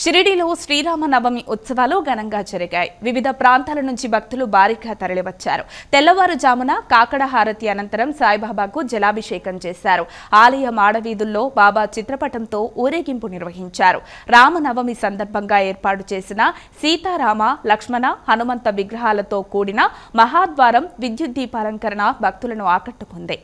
షిరిడిలో శ్రీరామ నవమి ఉత్సవాలు ఘనంగా జరిగాయి. వివిధ ప్రాంతాల నుంచి భక్తులు భారీగా తరలివచ్చారు. తెల్లవారుజామున కాకడ హారతి అనంతరం సాయిబాబాకు జలాభిషేకం చేశారు. ఆలయ మాడవీధుల్లో బాబా చిత్రపటంతో ఊరేగింపు నిర్వహించారు. రామనవమి సందర్భంగా ఏర్పాటు చేసిన సీతారామ లక్ష్మణ హనుమంత విగ్రహాలతో కూడిన మహాద్వారం విద్యుత్ దీపాలంకరణ భక్తులను ఆకట్టుకుంది.